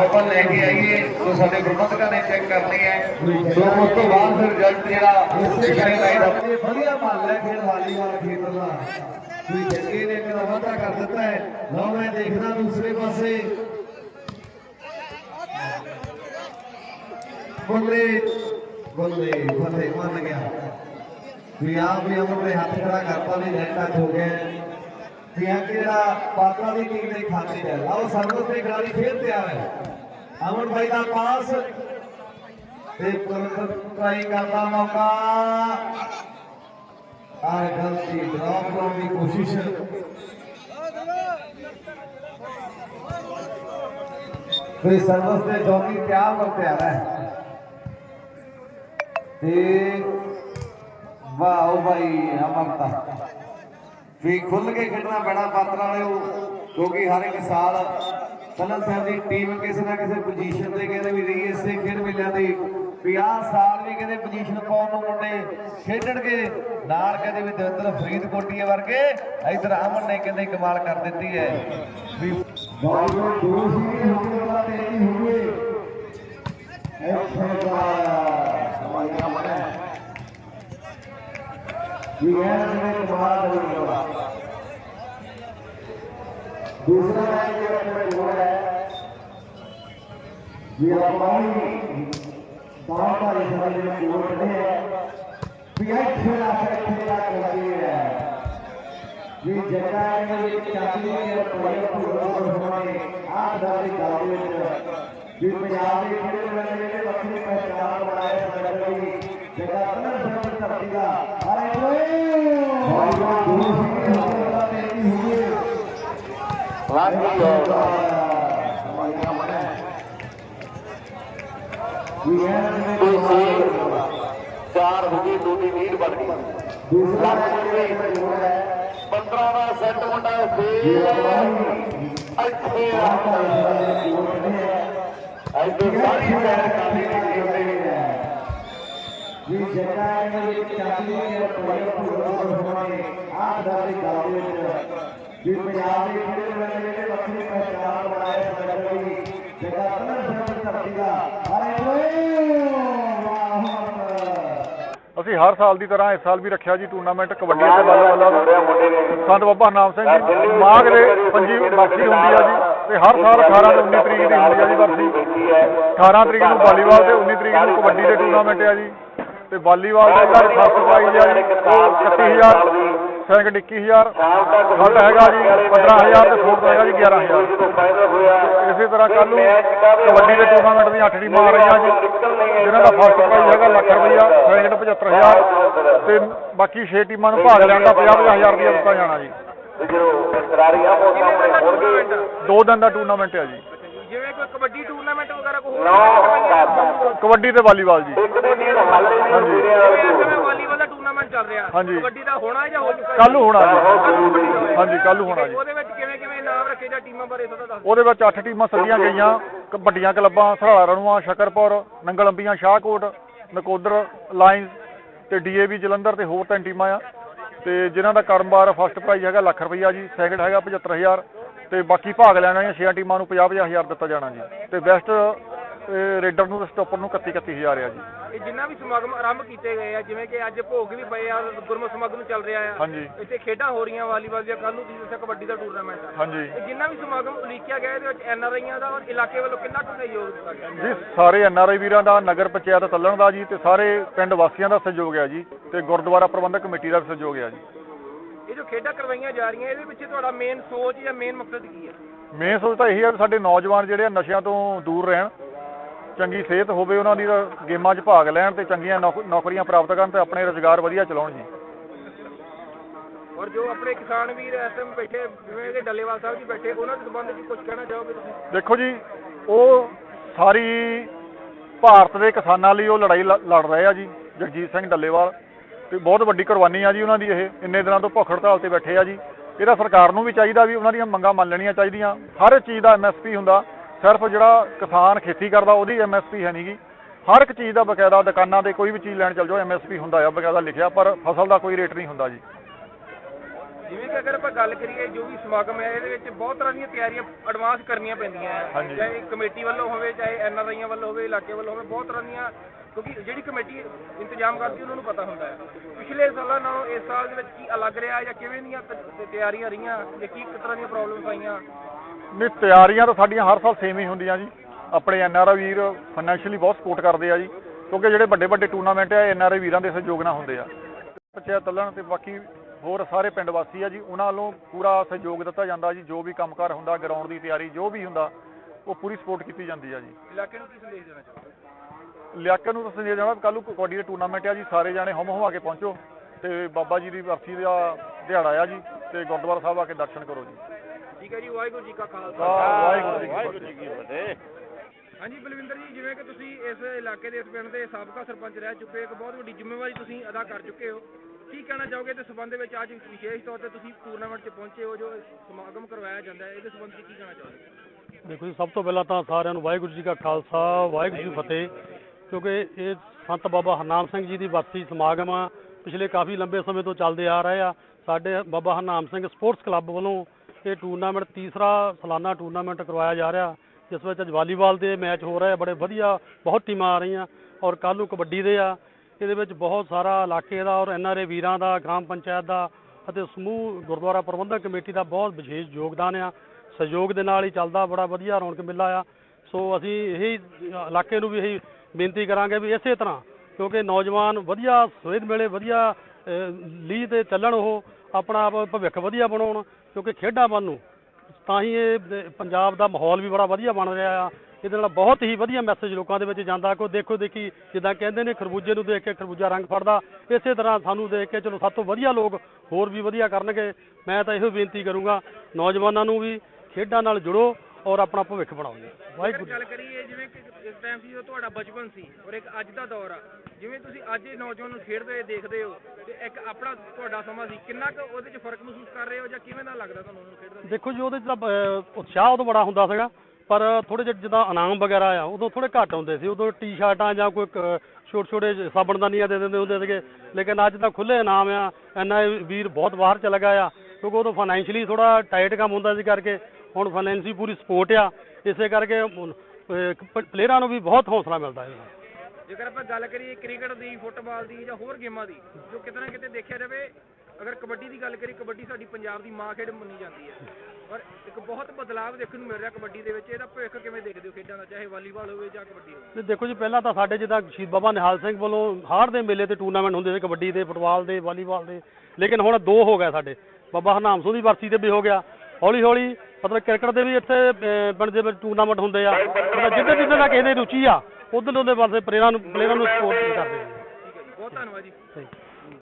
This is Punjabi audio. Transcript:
ਬੋਤਲ ਲੈ ਕੇ ਆਈਏ ਸੋ ਸਾਡੇ ਪ੍ਰਬੰਧਕਾਂ ਨੇ ਚੈੱਕ ਕਰਨੀ ਹੈ ਸੋ ਉਸ ਤੋਂ ਬਾਅਦ ਫਿਰ ਰਿਜ਼ਲਟ ਜਿਹੜਾ ਦਿਖਾਈ ਲਾਈਨ ਅਪ ਇਹ ਵਧੀਆ ਮਹੱਲਾ ਹੈ ਖੇਡ ਵਾਲੀਬਾਲ ਖੇਤਰ ਦਾ ਕੋਈ ਜੱਗੇ ਨੇ ਇੱਕ ਦਾ ਵਾਧਾ ਕਰ ਦਿੱਤਾ ਹੈ ਲਓ ਮੈਂ ਦੇਖਦਾ ਦੂਸਰੇ ਪਾਸੇ ਬੱਲੇ ਬੱਲੇ ਬੱਲੇ ਮੰਨ ਗਿਆ ਵੀ ਆਪ ਵੀ ਅਮਰ ਦੇ ਹੱਥ ਖੜਾ ਕਰਤਾ ਵੀ ਨੈਟ ਟੱਚ ਹੋ ਗਿਆ ਵੀ ਆ ਕਿਹੜਾ ਪਾਤਰਾ ਦੀ ਟੀਮ ਦੇ ਖਾਤੇ 'ਚ ਹੈ। ਲਓ, ਸਰਵਿਸ ਦੇ ਖਿਡਾਰੀ ਫੇਰ ਤਿਆਰ ਹੈ। ਅਮਨ ਬਾਈ ਦਾ ਪਾਸ ਤੇ ਤੁਰੰਤ ਟਰਾਈ ਕਰਦਾ ਮੌਕਾ। ਆ ਗਲਤੀ ਡ੍ਰੌਪ ਲਾਉਣ ਦੀ ਕੋਸ਼ਿਸ਼। ਤੇ ਸਰਵਿਸ ਦੇ ਜੋਗੀ ਤਿਆਰ ਹੋ ਤਿਆਰ ਹੈ। ਤੇ ਵਾਹ ਭਾਈ ਅਮਰਤਾ ਵੀ ਖੁੱਲ ਕੇ ਖੇਡਣਾ ਪੈਣਾ ਪਾਤਰ ਵਾਲਿਓ ਕਿਉਂਕਿ ਹਰ ਇੱਕ ਸਾਲ ਤਨਨ ਸਾਹਿਬ ਦੀ ਟੀਮ ਕਿਸੇ ਨਾ ਕਿਸੇ ਪੋਜੀਸ਼ਨ ਤੇ ਕਹਿੰਦੇ ਵੀ ਰਹੀ ਇਸੇ ਖੇਡ ਮੇਲਿਆਂ ਦੀ ਵੀ ਆਹ ਸਾਲ ਵੀ ਕਹਿੰਦੇ ਪੋਜੀਸ਼ਨ ਪਾਉਣ ਨੂੰ ਮੁੰਡੇ ਖੇਡਣਗੇ। ਨਾਲ ਕਹਿੰਦੇ ਵੀ ਦਵਿੰਦਰ ਫਰੀਦਕੋਟੀਏ ਵਰਗੇ, ਇਧਰ ਅਮਨ ਨੇ ਕਹਿੰਦੇ ਕਮਾਲ ਕਰ ਦਿੱਤੀ ਹੈ। ਵੀ ਬਾਲੀਵੁੱਡ ਦੋ ਸੀਰੀਜ਼ ਹੋ ਗਏ ਵਾਲਾ ਤੇਰੀ ਹੋ ਗਏ। ਐਕਸ਼ਨ ਦਾ ਸਮਾਇਆ ਮਨੇ ਵੀ ਇਹ ਨੇ ਕਮਾਲ ਹੋ ਗਿਆ ਦੂਸਰਾ ਮੈਚ ਜਿਹੜਾ ਆਪਣੇ ਕੋਲ ਹੈ ਵੀ ਆਪਾਂ ਵੀ ਬਾਹਰ ਦਾ ਇਸ ਵਾਲੇ ਦੇ ਕੋਲ ਖੜੇ ਹੈ ਵੀ ਐਕਸ਼ਨ ਆ ਐਕਸ਼ਨ ਦਾ ਕਰਦੀ ਹੈ ਵੀ ਜੱਗਾ ਨੇ ਵੀ ਚਾਚੀ ਨੇ ਪੜਿਆ ਪੂਰਾ ਹੋਣੇ ਆਹ ਦਾ ਦੀ ਗੱਲ ਵਿੱਚ ਵੀ ਪੰਜਾਬ ਦੇ ਖੇਡ ਵਾਲੇ ਜਿਹੜੇ ਵੱਖਰੀ ਪਹਿਚਾਣ ਬਣਾਏ ਸਾਡੇ ਲਈ ਜੱਗਾ ਤਨਰ ਸਾਹਿਬ ਦੀ ਧਰਤੀ ਦਾ ਅਰੇ ਓਏ ਬਾਈਵਾ ਦੋ ਸਿੰਘ ਹੋਣਾ ਤੇਰੀ ਹੋਈ ਵਾਧੀ ਚਾਰ ਹੋ ਗਈ ਦੂਜੀ ਲੀਡ ਬਣ ਗਈ ਦੂਸਰਾ 15 ਦਾ ਸੈੱਟ ਮੁੰਡਾ ਵੀ ਇੱਥੇ ਇੱਥੇ ਸਾਰੀ ਪੈਰ ਕਾਲੀ ਲੱਗੀ ਹੁੰਦੀ ਹੈ ਵੀ ਜੱਗਾ ਨੇ ਵੀ ਚਾਚੀ ਨੇ ਪੜਿਆ ਪੂਰਾ ਹੋਣੇ ਆਹ ਦਾ ਦੀ ਅਸੀਂ ਹਰ ਸਾਲ ਦੀ ਤਰ੍ਹਾਂ ਇਸ ਸਾਲ ਵੀ ਰੱਖਿਆ ਜੀ ਟੂਰਨਾਮੈਂਟ ਕਬੱਡੀ ਦੇ ਵੱਲੋਂ ਵੱਲੋਂ ਸੰਤ ਬਾਬਾ ਨਾਮ ਸਿੰਘ ਜੀ ਮਾਘ ਦੇ ਪੰਜੀ ਵਰਸੀ ਹੁੰਦੀ ਆ ਜੀ ਤੇ ਹਰ ਸਾਲ 18 ਤੇ 19 ਤਰੀਕ ਦੀ ਹੁੰਦੀ ਆ ਜੀ ਵਰਸੀ 18 ਤਰੀਕ ਨੂੰ ਵਾਲੀਬਾਲ ਤੇ 19 ਤਰੀਕ ਨੂੰ ਕਬੱਡੀ ਦੇ ਟੂਰਨਾਮੈਂਟ ਆ ਜੀ। ਤੇ ਵਾਲੀਬਾਲ ਦੇ ਘਰ 7 ਪਾਈ ਆ ਜੀ 36000 ਸੈਂਕ 21000 ਹੱਲ ਹੈਗਾ ਜੀ 15000 ਤੇ ਫੋਰਥ ਹੈਗਾ ਜੀ 11000 ਇਸੇ ਤਰ੍ਹਾਂ ਕੱਲ ਨੂੰ ਕਬੱਡੀ ਦੇ ਟੂਰਨਾਮੈਂਟ ਦੀਆਂ ਅੱਠ ਟੀਮਾਂ ਆ ਰਹੀਆਂ ਜੀ। ਜਿਹਨਾਂ ਦਾ ਫਸਟ ਪ੍ਰਾਈਜ਼ ਹੈਗਾ ਲੱਖ ਰੁਪਇਆ ਸੈਂਕ 75000 ਤੇ ਬਾਕੀ 6 ਟੀਮਾਂ ਨੂੰ ਭਾਗ ਲੈਣ ਦਾ 50000 ਰੁਪਇਆ ਦਿੱਤਾ ਜਾਣਾ ਜੀ। ਦੋ ਦਿਨ ਦਾ ਟੂਰਨਾਮੈਂਟ ਹੈ ਜੀ। ਜਿਵੇਂ ਕੋਈ ਕਬੱਡੀ ਟੂਰਨਾਮੈਂਟ ਵਗੈਰਾ ਕੋਈ ਕਬੱਡੀ ਤੇ ਵਾਲੀਬਾਲ ਜੀ। ਹਾਂਜੀ। ਰਿਹਾ। ਹਾਂਜੀ। ਕਬੱਡੀ ਦਾ ਹੋਣਾ ਹੈ ਜਾਂ ਹੋ ਚੁੱਕਾ ਕੱਲ ਨੂੰ ਹੋਣਾ ਜੀ। ਹਾਂਜੀ ਕੱਲ ਨੂੰ ਹੋਣਾ ਜੀ। ਉਹਦੇ ਵਿੱਚ ਕਿਵੇਂ ਕਿਵੇਂ ਇਨਾਮ ਰੱਖੇ ਜਾਂ ਟੀਮਾਂ ਬਾਰੇ ਥੋੜਾ ਦੱਸ ਉਹਦੇ ਵਿੱਚ 8 ਟੀਮਾਂ ਸੱਦੀਆਂ ਗਈਆਂ। ਕ- ਵੱਡੀਆਂ ਕਲੱਬਾਂ ਸਰਾਲਾ ਰਣੂਆ ਸ਼ਕਰਪੁਰ ਨੰਗਲ ਅੰਬੀਆਂ ਸ਼ਾਹਕੋਟ ਨਕੋਦਰ ਲਾਇਨਸ ਤੇ ਡੀਏਵੀ ਜਲੰਧਰ ਤੇ ਹੋਰ ਤਿੰਨ ਟੀਮਾਂ ਆ। ਤੇ ਜਿਨ੍ਹਾਂ ਦਾ ਕਰਮਵਾਰ ਫਸਟ ਪ੍ਰਾਈਜ਼ ਹੈਗਾ ਲੱਖ ਰੁਪਈਆ ਜੀ ਸੈਕਿੰਡ ਹੈਗਾ 75000 ਤੇ ਬਾਕੀ ਭਾਗ ਲੈਣ ਵਾਲੀਆਂ 6 ਟੀਮਾਂ ਨੂੰ 50 ਹਜ਼ਾਰ ਦਿੱਤਾ ਜਾਣਾ ਜੀ। ਤੇ ਬੈਸਟ ਰੇਡਰ ਨੂੰ ਸਟਾਪਰ ਨੂੰ 31 31000 ਆ ਜੀ। ਇਹ ਜਿੰਨਾ ਵੀ ਸਮਾਗਮ ਆਰੰਭ ਕੀਤੇ ਗਏ ਆ ਜਿਵੇਂ ਕਿ ਅੱਜ ਭੋਗ ਵੀ ਪਏ ਆ ਗੁਰਮਤਿ ਸਮਾਗਮ ਚੱਲ ਰਿਹਾ ਆ। ਹਾਂਜੀ। ਇੱਥੇ ਖੇਡਾਂ ਹੋ ਰਹੀਆਂ ਵਾਲੀਬਾਲ ਦੀਆਂ ਕੱਲ ਨੂੰ ਤੁਸੀਂ ਦੱਸਿਆ ਕਬੱਡੀ ਦਾ ਟੂਰਨਾਮੈਂਟ ਆ। ਹਾਂਜੀ। ਇਹ ਜਿੰਨਾ ਵੀ ਸਮਾਗਮ ਉਲੀਕਿਆ ਗਿਆ ਇਹਦੇ ਵਿੱਚ ਐਨਆਰਆਈਆਂ ਦਾ ਔਰ ਇਲਾਕੇ ਵੱਲੋਂ ਕਿੰਨਾ ਕੁ ਸਹਿਯੋਗ ਦਿੱਤਾ ਗਿਆ? ਜੀ ਸਾਰੇ ਐਨਆਰਆਈ ਵੀਰਾਂ ਦਾ ਨਗਰ ਪੰਚਾਇਤ ਤੱਲਣ ਦਾ ਜੀ ਤੇ ਸਾਰੇ ਪਿੰਡ ਵਾਸੀਆਂ ਦਾ ਸਹਿਯੋਗ ਹੈ ਜੀ ਤੇ ਗੁਰਦੁਆਰਾ ਪ੍ਰਬੰਧਕ ਕਮੇਟੀ ਦਾ ਵੀ ਸਹਿਯੋਗ ਹੈ ਜੀ। ਇਹ ਜੋ ਖੇਡਾਂ ਕਰਵਾਈਆਂ ਜਾ ਰਹੀਆਂ ਇਹਦੇ ਪਿੱਛੇ ਤੁਹਾਡਾ ਮੇਨ ਸੋਚ ਜਾਂ ਮੇਨ ਮਕਸਦ ਕੀ ਹੈ? ਮੇਨ ਸੋਚ ਤਾਂ ਇਹੀ ਹੈ ਵੀ ਸਾਡੇ ਨੌਜਵਾਨ ਜਿਹੜੇ ਆ ਨਸ਼ਿਆਂ ਤੋਂ ਦੂਰ ਰਹਿਣ ਚੰਗੀ ਸਿਹਤ ਹੋਵੇ ਉਹਨਾਂ ਦੀ ਤਾਂ ਗੇਮਾਂ 'ਚ ਭਾਗ ਲੈਣ ਤੇ ਚੰਗੀਆਂ ਨੌਕ- ਨੌਕਰੀਆਂ ਪ੍ਰਾਪਤ ਕਰਨ ਤੇ ਆਪਣੇ ਰੁਜ਼ਗਾਰ ਵਧੀਆ ਚਲਾਉਣ ਜੀ। ਔਰ ਜੋ ਆਪਣੇ ਕਿਸਾਨ ਵੀਰ ਇਸ ਟਾਈਮ ਬੈਠੇ ਜਿਵੇਂ ਕਿ ਡੱਲੇਵਾਲ ਸਾਹਿਬ ਜੀ ਬੈਠੇ ਉਹਨਾਂ ਦੇ ਸੰਬੰਧ ਵਿੱਚ ਕੁਝ ਕਹਿਣਾ ਚਾਹੋਗੇ ਤੁਸੀਂ? ਦੇਖੋ ਜੀ ਉਹ ਸਾਰੀ ਭਾਰਤ ਦੇ ਕਿਸਾਨਾਂ ਲਈ ਉਹ ਲੜਾਈ ਲ- ਲੜ ਰਹੇ ਆ ਜੀ ਜਗਜੀਤ ਸਿੰਘ ਡੱਲੇਵਾਲ। ਤੇ ਬਹੁਤ ਵੱਡੀ ਕੁਰਬਾਨੀ ਆ ਜੀ ਉਹਨਾਂ ਦੀ ਇਹ ਇੰਨੇ ਦਿਨਾਂ ਤੋਂ ਭੁੱਖ ਹੜਤਾਲ ਤੇ ਬੈਠੇ ਆ ਜੀ। ਇਹਦਾ ਸਰਕਾਰ ਨੂੰ ਵੀ ਚਾਹੀਦਾ ਵੀ ਉਹਨਾਂ ਦੀਆਂ ਮੰਗਾਂ ਮੰਨ ਲੈਣੀਆਂ ਚਾਹੀਦੀਆਂ। ਹਰ ਚੀਜ਼ ਦਾ ਐਮਐਸਪੀ ਹੁੰਦਾ। ਸਿਰਫ ਜਿਹੜਾ ਕਿਸਾਨ ਖੇਤੀ ਕਰਦਾ ਉਹਦੀ ਐਮਐਸਪੀ ਹੈ ਨਹੀਂਗੀ ਹਰ ਇੱਕ ਚੀਜ਼ ਦਾ ਬਕਾਇਦਾ ਦੁਕਾਨਾਂ ਤੇ ਕੋਈ ਵੀ ਚੀਜ਼ ਲੈਣ ਚੱਲ ਜਾਓ ਐਮਐਸਪੀ ਹੁੰਦਾ ਆ ਬਕਾਇਦਾ ਲਿਖਿਆ ਪਰ ਫਸਲ ਦਾ ਕੋਈ ਰੇਟ ਨਹੀਂ ਹੁੰਦਾ ਜੀ। ਜਿਵੇਂ ਕਿ ਅਗਰ ਆਪਾਂ ਗੱਲ ਕਰੀਏ ਜੋ ਵੀ ਸਮਾਗਮ ਹੈ ਇਹਦੇ ਵਿੱਚ ਬਹੁਤ ਤਰ੍ਹਾਂ ਦੀਆਂ ਤਿਆਰੀਆਂ ਐਡਵਾਂਸ ਕਰਨੀਆਂ ਪੈਂਦੀਆਂ ਹੈ। ਹਾਂਜੀ। ਚਾਹੇ ਕਮੇਟੀ ਵੱਲੋਂ ਹੋਵੇ ਚਾਹੇ ਐਨਆਰਆਈਆਂ ਵੱਲੋਂ ਹੋਵੇ ਇਲਾਕੇ ਵੱਲੋਂ ਹੋਵੇ ਬਹੁਤ ਤਰ੍ਹਾਂ ਦੀਆਂ ਕਿਉਂਕਿ ਜਿਹੜੀ ਕਮੇਟੀ ਇੰਤਜ਼ਾਮ ਕਰਦੀ ਉਹਨਾਂ ਨੂੰ ਪਤਾ ਹੁੰਦਾ ਹੈ। ਪਿਛਲੇ ਸਾਲਾਂ ਨਾਲੋਂ ਇਸ ਸਾਲ ਦੇ ਵਿੱਚ ਕੀ ਅਲੱਗ ਰਿਹਾ ਜਾਂ ਕਿਵੇਂ ਦੀਆਂ ਤ- ਤਿਆਰੀਆਂ ਰਹੀਆਂ ਜਾਂ ਕੀ ਤਰ੍ਹਾਂ ਦੀਆਂ ਪ੍ਰੋਬਲਮਸ ਆਈਆਂ ਨਹੀਂ ਤਿਆਰੀਆਂ ਤਾਂ ਸਾਡੀਆਂ ਹਰ ਸਾਲ ਸੇਮ ਹੀ ਹੁੰਦੀਆਂ ਜੀ। ਆਪਣੇ ਐਨਆਰਆਈ ਵੀਰ ਫਾਈਨੈਂਸ਼ੀਅਲੀ ਬਹੁਤ ਸਪੋਰਟ ਕਰਦੇ ਆ ਜੀ। ਕਿਉਂਕਿ ਜਿਹੜੇ ਵੱਡੇ ਵੱਡੇ ਟੂਰਨਾਮੈਂਟ ਆ ਐਨਆਰਆਈ ਵੀਰਾਂ ਦੇ ਸਹਿਯੋਗ ਨਾਲ ਹੁੰਦੇ ਆ। ਪੰਚਾਇਤ ਤੱਲਣ ਤੇ ਬਾਕੀ ਹੋਰ ਸਾਰੇ ਪਿੰਡ ਵਾਸੀ ਆ ਜੀ ਉਹਨਾਂ ਵੱਲੋਂ ਪੂਰਾ ਸਹਿਯੋਗ ਦਿੱਤਾ ਜਾਂਦਾ ਜੀ। ਜੋ ਵੀ ਕੰਮਕਾਰ ਹੁੰਦਾ ਗਰਾਊਂਡ ਦੀ ਤਿਆਰੀ ਜੋ ਵੀ ਹੁੰਦਾ ਉਹ ਪੂਰੀ ਸਪੋਰਟ ਕੀਤੀ ਜਾਂਦੀ ਆ ਜੀ। ਇਲਾਕੇ ਨੂੰ ਕੀ ਸੰਦੇਸ਼ ਦੇਣਾ ਚਾਹੁੰਦੇ ਇਲਾਕੇ ਨੂੰ ਤਾਂ ਸੰਜੇ ਜਾਣਾ ਕੱਲ ਨੂੰ ਕਬੱਡੀ ਦਾ ਟੂਰਨਾਮੈਂਟ ਆ ਜੀ ਸਾਰੇ ਜਾਣੇ ਹਮ ਹਮਾ ਕੇ ਪਹੁੰਚੋ ਤੇ ਬਾਬਾ ਜੀ ਦੀ ਬਰਸੀ ਦਾ ਦਿਹਾੜਾ ਆ ਜੀ ਤੇ ਗੁਰਦੁਆਰਾ ਸਾਹਿਬ ਆ ਕੇ ਦਰਸ਼ਨ ਕਰੋ ਜੀ। ਠੀਕ ਹੈ ਜੀ ਵਾਹਿਗੁਰੂ ਜੀ ਕਾ ਖਾਲਸਾ। ਵਾਹਿਗੁਰੂ ਜੀ ਕੀ ਫਤਿਹ। ਹਾਂਜੀ ਬਲਵਿੰਦਰ ਜੀ ਜਿਵੇਂ ਕਿ ਤੁਸੀਂ ਇਸ ਇਲਾਕੇ ਦੇ ਇਸ ਪਿੰਡ ਦੇ ਸਾਬਕਾ ਸਰਪੰਚ ਰਹਿ ਚੁੱਕੇ ਇੱਕ ਬਹੁਤ ਵੱਡੀ ਜ਼ਿੰਮੇਵਾਰੀ ਤੁਸੀਂ ਅਦਾ ਕਰ ਚੁੱਕੇ ਹੋ। ਕੀ ਕਹਿਣਾ ਚਾਹੋਗੇ ਤੇ ਸਬੰਧ ਵਿੱਚ? ਅੱਜ ਵਿਸ਼ੇਸ਼ ਤੌਰ ਤੇ ਤੁਸੀਂ ਟੂਰਨਾਮੈਂਟ 'ਚ ਪਹੁੰਚੇ ਹੋ ਜੋ ਸਮਾਗਮ ਕਰਵਾਇਆ ਜਾਂਦਾ ਹੈ। ਇਹਦੇ ਸਬੰਧ 'ਚ ਕੀ ਕਹਿਣਾ ਚਾਹੋਗੇ? ਦੇਖੋ ਜੀ ਸਭ ਤੋਂ ਪਹਿਲਾਂ ਤਾਂ ਸਾਰਿਆਂ ਨੂੰ ਵਾਹਿਗੁਰੂ ਜੀ ਕਾ ਖਾਲਸਾ ਵਾਹਿਗੁਰੂ ਜੀ ਕੀ ਫਤਿਹ। ਕਿਉਂਕਿ ਇਹ ਸੰਤ ਬਾਬਾ ਹਰਨਾਮ ਸਿੰਘ ਜੀ ਦੀ ਬਰਸੀ ਸਮਾਗਮ ਆ। ਪਿਛਲੇ ਕਾਫੀ ਲੰਬੇ ਸਮੇਂ ਤੋਂ ਚੱਲਦੇ ਆ ਰਹੇ ਆ। ਸਾਡੇ ਬਾਬਾ ਹਰਨਾਮ ਸਿੰਘ ਸਪੋਰਟਸ ਕਲੱਬ ਵੱਲੋਂ ਇਹ ਟੂਰਨਾਮੈਂਟ ਤੀਸਰਾ ਸਾਲਾਨਾ ਟੂਰਨਾਮੈਂਟ ਕਰਵਾਇਆ ਜਾ ਰਿਹਾ, ਜਿਸ ਵਿੱਚ ਅੱਜ ਵਾਲੀਬਾਲ ਦੇ ਮੈਚ ਹੋ ਰਹੇ ਆ, ਬੜੇ ਵਧੀਆ, ਬਹੁਤ ਟੀਮਾਂ ਆ ਰਹੀਆਂ ਔਰ ਕੱਲ੍ਹ ਨੂੰ ਕਬੱਡੀ ਦੇ ਆ। ਇਹਦੇ ਵਿੱਚ ਬਹੁਤ ਸਾਰਾ ਇਲਾਕੇ ਦਾ ਔਰ ਐਨਆਰਏ ਵੀਰਾਂ ਦਾ, ਗ੍ਰਾਮ ਪੰਚਾਇਤ ਦਾ ਅਤੇ ਸਮੂਹ ਗੁਰਦੁਆਰਾ ਪ੍ਰਬੰਧਕ ਕਮੇਟੀ ਦਾ ਬਹੁਤ ਵਿਸ਼ੇਸ਼ ਯੋਗਦਾਨ ਆ। ਸਹਿਯੋਗ ਦੇ ਨਾਲ ਹੀ ਚੱਲਦਾ, ਬੜਾ ਵਧੀਆ ਰੌਣਕ ਮੇਲਾ ਆ। ਸੋ ਅਸੀਂ ਇਹੀ ਇਲਾਕੇ ਨੂੰ ਵੀ ਇਹੀ ਬੇਨਤੀ ਕਰਾਂਗੇ ਵੀ ਇਸੇ ਤਰ੍ਹਾਂ, ਕਿਉਂਕਿ ਨੌਜਵਾਨ ਵਧੀਆ ਸਵੇਦ ਮੇਲੇ ਵਧੀਆ ਲੀਹ ਤੇ ਚੱਲਣ ਉਹ, ਆਪਣਾ ਆਪ ਭਵਿੱਖ ਵਧੀਆ ਬਣਾਉਣ। ਕਿਉਂਕਿ ਖੇਡਾਂ ਵੱਲ ਨੂੰ, ਤਾਂ ਹੀ ਇਹ ਪੰਜਾਬ ਦਾ ਮਾਹੌਲ ਵੀ ਬੜਾ ਵਧੀਆ ਬਣ ਰਿਹਾ ਆ। ਇਹਦੇ ਨਾਲ ਬਹੁਤ ਹੀ ਵਧੀਆ ਮੈਸੇਜ ਲੋਕਾਂ ਦੇ ਵਿੱਚ ਜਾਂਦਾ। ਕੋਈ ਦੇਖੋ ਦੇਖੀ, ਜਿੱਦਾਂ ਕਹਿੰਦੇ ਨੇ ਖਰਬੂਜੇ ਨੂੰ ਦੇਖ ਕੇ ਖਰਬੂਜਾ ਰੰਗ ਫੜਦਾ। ਇਸੇ ਤਰ੍ਹਾਂ ਸਾਨੂੰ ਦੇਖ ਕੇ, ਚਲੋ ਸਭ ਤੋਂ ਵਧੀਆ ਲੋਕ ਹੋਰ ਵੀ ਵਧੀਆ ਕਰਨਗੇ। ਮੈਂ ਤਾਂ ਇਹੋ ਬੇਨਤੀ ਕਰੂੰਗਾ, ਨੌਜਵਾਨਾਂ ਨੂੰ ਵੀ ਖੇਡਾਂ ਨਾਲ ਜੁੜੋ। ਔਰ ਆਪਣਾ ਭਵਿੱਖ ਬਣਾਓ ਜੀ ਅਗਰ ਵਾਹਿਗੁਰੂ ਗੱਲ ਕਰੀਏ ਜਿਵੇਂ ਕਿ ਇਸ ਟਾਈਮ ਸੀ ਜਦੋਂ ਤੁਹਾਡਾ ਬਚਪਨ ਸੀ ਔਰ ਇੱਕ ਅੱਜ ਦਾ ਦੌਰ ਆ। ਜਿਵੇਂ ਤੁਸੀਂ ਅੱਜ ਦੇ ਨੌਜਵਾਨ ਨੂੰ ਖੇਡਦੇ ਹੋਏ ਦੇਖਦੇ ਹੋ ਤੇ ਇੱਕ ਆਪਣਾ ਤੁਹਾਡਾ ਸਮਾਂ ਸੀ ਕਿੰਨਾ ਕੁ ਉਹਦੇ 'ਚ ਫ਼ਰਕ ਮਹਿਸੂਸ ਕਰ ਰਹੇ ਹੋ ਜਾਂ ਕਿਵੇਂ ਦਾ ਲੱਗਦਾ ਤੁਹਾਨੂੰ ਉਹਨੂੰ ਖੇਡਦੇ ਦੇਖੋ ਜੀ ਉਹਦੇ 'ਚ ਤਾਂ ਅਹ, ਉਤਸ਼ਾਹ ਉਦੋਂ ਬੜਾ ਹੁੰਦਾ ਸੀਗਾ ਪਰ ਥੋੜੇ ਜਿਹੇ ਜਿੱਦਾਂ ਇਨਾਮ ਵਗੈਰਾ ਆ ਉਦੋਂ ਥੋੜੇ ਘੱਟ ਹੁੰਦੇ ਸੀ। ਉਦੋਂ ਟੀ-ਸ਼ਰਟਾਂ ਜਾਂ ਕੋਈ ਛੋਟੇ ਛੋਟੇ ਸਾਬਣਦਾਨੀਆਂ ਦੇ ਦਿੰਦੇ ਹੁੰਦੇ ਸੀਗੇ। ਲੇਕਿਨ ਅੱਜ ਤਾਂ ਖੁੱਲੇ ਇਨਾਮ ਆ ਇੰਨਾ ਇਹ ਵੀਰ ਬਹੁਤ ਬਾਹਰ ਚਲਾ ਗਿਆ ਆ ਕਿਉਂਕਿ ਉਦੋਂ ਫਾਈਨੈਂਸ਼ਲੀ ਥੋੜਾ ਟਾਈਟ ਕੰਮ ਹੁੰਦਾ ਸੀ ਕਰਕੇ ਹੁਣ ਫਾਈਨੈਂਸ਼ਲੀ ਪੂਰੀ ਸਪੋਰਟ ਆ ਇਸੇ ਕਰਕੇ ਪਲੇਅਰਾਂ ਨੂੰ ਵੀ ਬਹੁਤ ਹੌਸਲਾ ਮਿਲਦਾ ਹੈ। ਜੇਕਰ ਆਪਾਂ ਗੱਲ ਕਰੀਏ ਕ੍ਰਿਕਟ ਦੀ ਫੁੱਟਬਾਲ ਦੀ ਜਾਂ ਹੋਰ ਗੇਮਾਂ ਦੀ ਜੋ ਕਿਤੇ ਨਾ ਕਿਤੇ ਦੇਖਿਆ ਜਾਵੇ ਅਗਰ ਕਬੱਡੀ ਦੀ ਗੱਲ ਕਰੀਏ ਕਬੱਡੀ ਸਾਡੀ ਪੰਜਾਬ ਦੀ ਮਾਂ ਖੇਡ ਮੰਨੀ ਜਾਂਦੀ ਹੈ। ਪਰ ਇੱਕ ਬਹੁਤ ਬਦਲਾਅ ਦੇਖਣ ਨੂੰ ਮਿਲ ਰਿਹਾ ਕਬੱਡੀ ਦੇ ਵਿੱਚ ਇਹਦਾ ਭਵਿੱਖ ਕਿਵੇਂ ਦੇਖਦੇ ਹੋ ਖੇਡਾਂ ਦਾ ਚਾਹੇ ਵਾਲੀਬਾਲ ਹੋਵੇ ਜਾਂ ਕਬੱਡੀ ਹੋਵੇ? ਦੇਖੋ ਜੀ ਪਹਿਲਾਂ ਤਾਂ ਸਾਡੇ ਜਿੱਦਾਂ ਸ਼ਹੀਦ ਬਾਬਾ ਨਿਹਾਲ ਸਿੰਘ ਵੱਲੋਂ ਹਾੜ ਦੇ ਮੇਲੇ ਤੇ ਟੂਰਨਾਮੈਂਟ ਹੁੰਦੇ ਸੀ ਕਬੱਡੀ ਦੇ ਫੁੱਟਬਾਲ ਦੇ ਵਾਲੀਬਾਲ ਦੇ। ਲੇਕਿਨ ਹੁਣ ਦੋ ਹੋ ਗਏ ਸਾਡੇ। ਬਾਬਾ ਹਰਨਾਮ ਸਿੰਘ ਦੀ ਵਰਸੀ ਤੇ ਵੀ ਹੋ ਗਿਆ। ਹੌਲੀ ਹੌਲੀ ਮਤਲਬ ਕ੍ਰਿਕਟ ਦੇ ਵੀ ਇੱਥੇ ਅਹ, ਪਿੰਡ ਦੇ ਵਿੱਚ ਟੂਰਨਾਮੈਂਟ ਹੁੰਦੇ ਆ। ਮਤਲਬ ਜਿੱਦਾਂ ਜਿੱਦਾਂ ਦਾ ਕਿਸੇ ਦੀ ਰੁਚੀ ਆ ਉਧਰ ਉਹਦੇ ਪਾਸੇ ਪਲੇਅਰਾਂ ਨੂੰ ਪਲੇਅਰਾਂ ਨੂੰ ਸਪੋਰਟ ਕਰਦੇ ਆ। ਠੀਕ ਹੈ ਜੀ ਬਹੁਤ ਧੰਨਵਾਦ ਜੀ.